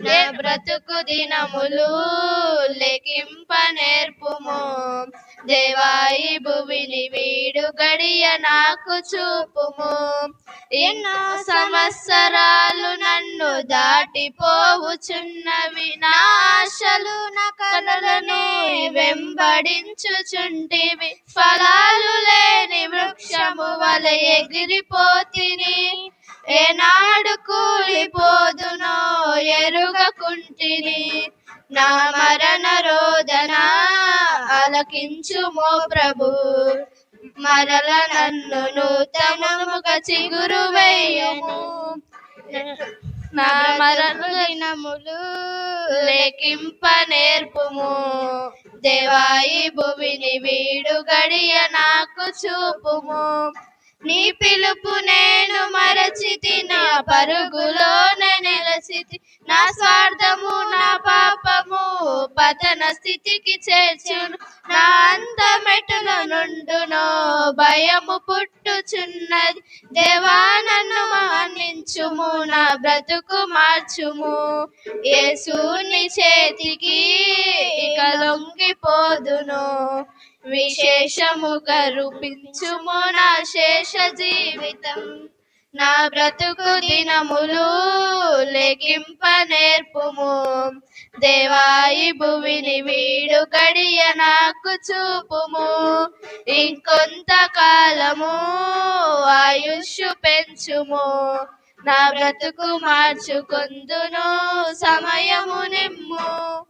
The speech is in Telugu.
నే బ్రతుకు దినములు లెక్కింప నేర్పుము దేవాయి భువిని వీడు గడియ నాకు చూపుము. ఎన్నో సంవత్సరాలు నన్ను దాటిపోవుచున్నవి నాశలు నా కలలను వెంబడించుచుంటివి. ఫలాలు లేని వృక్షము వలె ఎగిరిపోతిని. ఏనాడు కూలిపోదు ఎరుగకుంటిని నా మరణ రోదన అలకించుమో ప్రభు. మరల నన్ను నూతనముగా చిగురు వేయము. నా మరణ లేకింప నేర్పుము. దేవాయి భూమిని వీడు గడియ నాకు చూపుము. నీ పిలుపు నేను మరచితి నా పరుగులు స్వార్థము నా పాపము పతన స్థితికి చేర్చును. నా అందమెటుల నుండునో భయము పుట్టుచున్నది. దేవా నన్ను మన్నించుము నా బ్రతుకు మార్చుము. యేసుని చేతికి ఇక లొంగిపోదును. విశేషముగా రూపించుము నా శేష జీవితం. నా బ్రతుకు దినములు లెక్కింప నేర్పుము దేవాయి భువిని వీడు గడియ నాకు చూపుము. ఇంకొంత కాలము ఆయుష్ పెంచుము. నా బ్రతుకు మార్చుకుందును సమయము నిమ్ము.